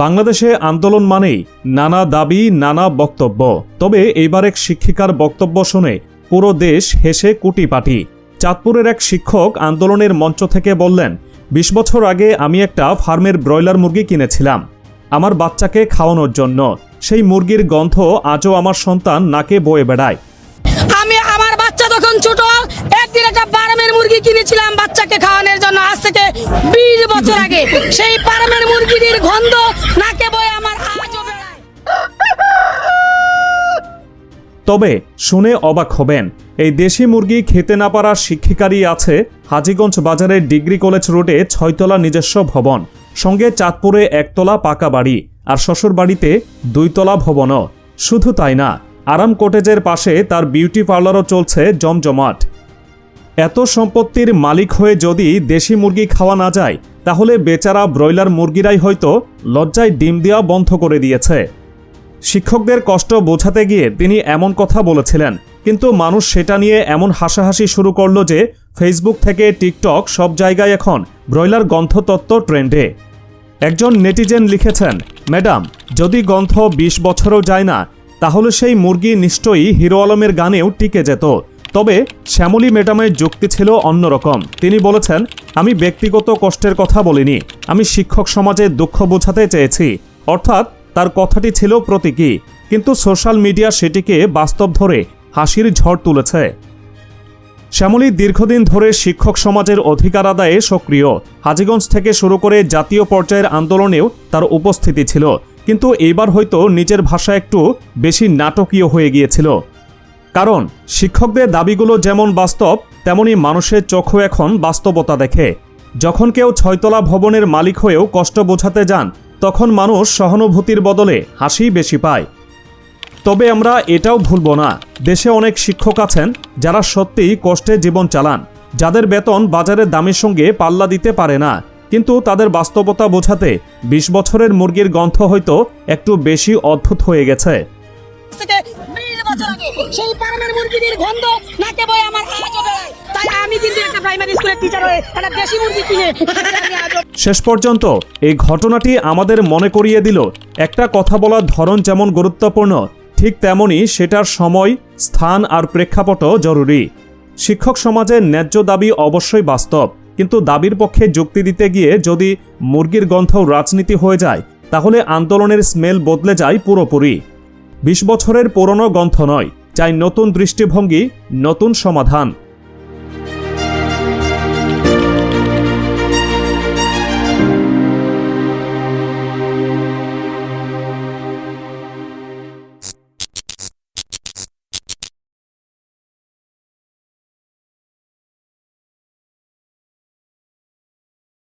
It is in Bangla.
বাংলাদেশে আন্দোলন মানেই নানা দাবি, নানা বক্তব্য। তবে এইবার এক শিক্ষিকার বক্তব্য শুনে পুরো দেশ হেসে কুটিপাটি। চাঁদপুরের এক শিক্ষক আন্দোলনের মঞ্চ থেকে বললেন, বিশ বছর আগে আমি একটা ফার্মের ব্রয়লার মুরগি কিনেছিলাম। আমার বাচ্চাকে খাওয়ানোর জন্য। সেই মুরগির গন্ধ আজও আমার সন্তান নাকে বয়ে বেড়ায়। আমি আমার বাচ্চা তখন ছোট, একদিন একটা মুরগি কিনেছিলাম বাচ্চাকে খাওয়ানোর জন্য আজ থেকে বিশ বছর আগে। সেই পারামের মুরগির গন্ধ নাকে বয়ে আমার তবে শুনে অবাক হবেন, এই দেশি মুরগি খেতে না পারার শিক্ষিকারই আছে হাজীগঞ্জ বাজারের ডিগ্রি কলেজ রোডে ছয়তলা নিজস্ব ভবন, সঙ্গে চাঁদপুরে একতলা পাকা বাড়ি আর শ্বশুর বাড়িতে দুইতলা ভবনও। শুধু তাই না, আরাম কোটেজের পাশে তার বিউটি পার্লারও চলছে জমজমাট। এত সম্পত্তির মালিক হয়ে যদি দেশি মুরগি খাওয়া না যায়, তাহলে বেচারা ব্রয়লার মুরগিরাই হয়তো লজ্জায় ডিম দেওয়া বন্ধ করে দিয়েছে। শিক্ষকদের কষ্ট বোঝাতে গিয়ে তিনি এমন কথা বলেছিলেন, কিন্তু মানুষ সেটা নিয়ে এমন হাসাহাসি শুরু করল যে ফেসবুক থেকে টিকটক সব জায়গায় এখন ব্রয়লার গন্ধতত্ত্ব ট্রেন্ডে। একজন নেটিজেন লিখেছেন, ম্যাডাম, যদি গন্ধ ২০ বছরও যায় না, তাহলে সেই মুরগি নিশ্চয়ই হিরো আলমের গানেও টিকে যেত। তবে শ্যামলী ম্যাডামের যুক্তি ছিল অন্যরকম। তিনি বলেছেন, আমি ব্যক্তিগত কষ্টের কথা বলিনি। আমি শিক্ষক সমাজের দুঃখ বোঝাতে চেয়েছি। অর্থাৎ তার কথাটি ছিল প্রতীকী। কিন্তু সোশ্যাল মিডিয়া সেটিকে বাস্তব ধরে হাসির ঝড় তুলেছে। শ্যামলী দীর্ঘদিন ধরে শিক্ষক সমাজের অধিকার আদায়ে সক্রিয়। হাজীগঞ্জ থেকে শুরু করে জাতীয় পর্যায়ের আন্দোলনেও তার উপস্থিতি ছিল। কিন্তু এইবার হয়তো নিজের ভাষা একটু বেশি নাটকীয় হয়ে গিয়েছিল। কারণ, শিক্ষকদের দাবিগুলো যেমন বাস্তব, তেমনি মানুষের চোখও এখন বাস্তবতা দেখে। যখন কেউ ছয়তলা ভবনের মালিক হয়েও কষ্ট বোঝাতে যান, তখন মানুষ সহানুভূতির বদলে হাসি বেশি পায়। তবে আমরা এটাও ভুলব না, দেশে অনেক শিক্ষক আছেন, যারা সত্যিই কষ্টে জীবন চালান। যাদের বেতন বাজারের দামের সঙ্গে পাল্লা দিতে পারে না, কিন্তু তাদের বাস্তবতা বোঝাতে বিশ বছরের মুরগির গন্ধ হয়তো একটু বেশি অদ্ভুত হয়ে গেছে। সেই মুরগির গন্ধ নাকে আমার আজও তাই আমি কিন্তু একটা প্রাইমারি স্কুলের টিচার হয়ে একটা দেশি মুরগি কিনে শেষ পর্যন্ত এই ঘটনাটি আমাদের মনে করিয়ে দিল, একটা কথা বলার ধরন যেমন গুরুত্বপূর্ণ, ঠিক তেমনি সেটার সময়, স্থান আর প্রেক্ষাপটও জরুরি। শিক্ষক সমাজের ন্যায্য দাবি অবশ্যই বাস্তব, কিন্তু দাবির পক্ষে যুক্তি দিতে গিয়ে যদি মুরগির গন্ধ রাজনীতি হয়ে যায়, তাহলে আন্দোলনের স্মেল বদলে যায় পুরোপুরি। বিশ বছরের পুরনো গ্রন্থ নয় চাই নতুন দৃষ্টিভঙ্গি নতুন সমাধান।